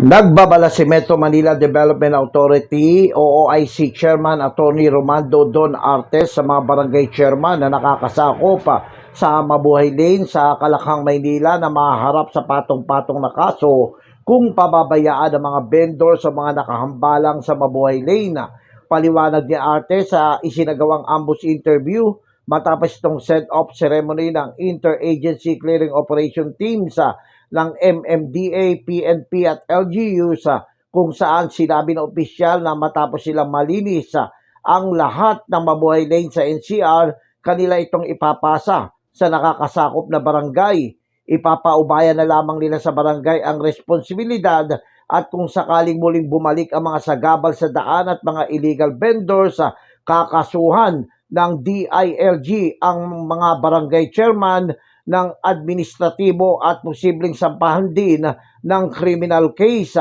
Nagbabala si Metro Manila Development Authority, OOIC Chairman Attorney Romando Don Artes sa mga barangay chairman na nakakasakop ah, sa Mabuhay Lane sa Kalakhang, Maynila na maharap sa patong-patong na kaso kung pababayaan ang mga vendor sa mga nakahambalang sa Mabuhay Lane. Paliwanag ni Artes sa isinagawang ambush interview matapos itong set-off ceremony ng Interagency Clearing Operation Team sa ng MMDA, PNP at LGU sa kung saan sinabi ng opisyal na matapos silang malinis sa ang lahat ng mabuhay lane sa NCR, kanila itong ipapasa sa nakakasakop na barangay. Ipapaubayan na lamang nila sa barangay ang responsibilidad at kung sakaling muling bumalik ang mga sagabal sa daan at mga illegal vendors sa kakasuhan ng DILG ang mga barangay chairman ng administratibo at posibleng sampahan din ng criminal case.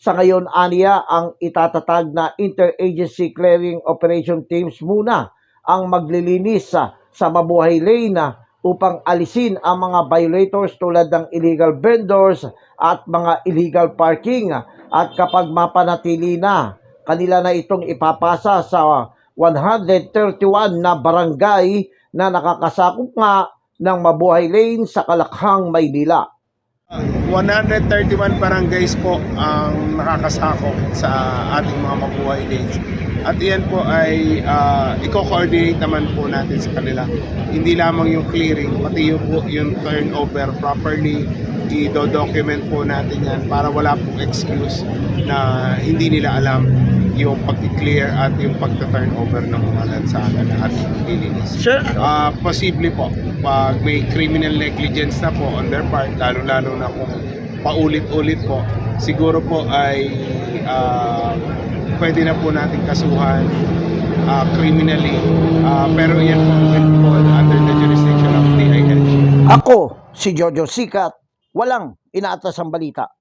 Sa ngayon, aniya ang itatatag na Interagency Clearing Operation Teams muna ang maglilinis sa, Mabuhay Lane upang alisin ang mga violators tulad ng illegal vendors at mga illegal parking at kapag mapanatili na kanila na itong ipapasa sa 131 na barangay na nakakasakop nga ng Mabuhay Lane sa Kalakhang, Maynila. 131 barangays po ang nakakasakop sa ating mga mabuhay lanes. At iyan po ay uh, i-coordinate naman po natin sa kanila. Hindi lamang yung clearing, pati yung, po, yung turnover properly, i-document po natin yan para wala pong excuse na hindi nila alam yung pag-clear at yung pag-turnover ng mga lansangan at lilinis. Sir, Ah, posible po. Pag may criminal negligence na po on their part, lalo-lalo na kung paulit-ulit po, siguro po ay ah, pwede na po natin kasuhan ah, criminally. Ah, pero yan po will fall under the jurisdiction of DILG. ako, si Jojo Sikat, walang inaatas ang balita.